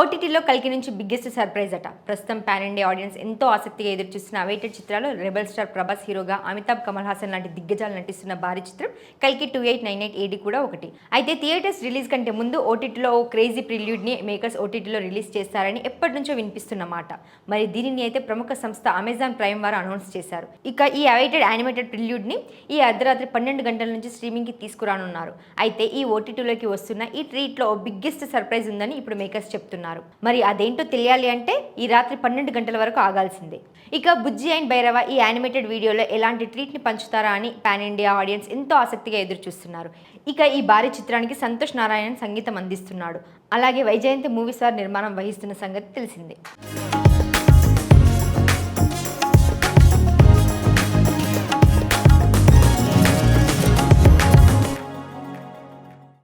ఓటీటీలో కల్కి నుంచి బిగ్గెస్ట్ సర్ప్రైజ్ అట. ప్రస్తుతం పాన్ ఇండియా ఆడియన్స్ ఎంతో ఆసక్తిగా ఎదురుచూస్తున్న అవైటెడ్ చిత్రాలు రెబల్ స్టార్ ప్రభాస్ హీరోగా అమితాబ్ కమల్ హాసన్ లాంటి దిగ్గజాలు నటిస్తున్న భారీ చిత్రం కల్కి two eight nine eight AD కూడా ఒకటి. అయితే థియేటర్స్ రిలీజ్ కంటే ముందు ఓటీటీలో ఓ క్రేజీ ప్రిల్యూడ్ని మేకర్స్ ఓటీటీలో రిలీజ్ చేస్తారని ఎప్పటి నుంచో వినిపిస్తున్న మాట. మరి దీనిని అయితే ప్రముఖ సంస్థ అమెజాన్ ప్రైమ్ వారు అనౌన్స్ చేశారు. ఇక ఈ అవైటెడ్ యానిమేటెడ్ ప్రిల్యూడ్ని ఈ అర్ధరాత్రి పన్నెండు గంటల నుంచి స్ట్రీమింగ్కి తీసుకురానున్నారు. అయితే ఈ ఓటీటీలోకి వస్తున్న ఈ ట్రీట్లో బిగ్గెస్ట్ సర్ప్రైజ్ ఉందని ఇప్పుడు మేకర్స్ చెప్తున్నారు. మరి అదేంటో తెలియాలి అంటే ఈ రాత్రి పన్నెండు గంటల వరకు ఆగాల్సిందే. ఇక బుజ్జి అండ్ భైరవ ఈ యానిమేటెడ్ వీడియోలో ఎలాంటి ట్రీట్ని పంచుతారా అని పాన్ ఇండియా ఆడియన్స్ ఎంతో ఆసక్తిగా ఎదురు చూస్తున్నారు ఇక ఈ భారీ చిత్రానికి సంతోష్ నారాయణ్ సంగీతం అందిస్తున్నాడు. అలాగే వైజయంతి మూవీ సార్ నిర్మాణం వహిస్తున్న సంగతి తెలిసిందే.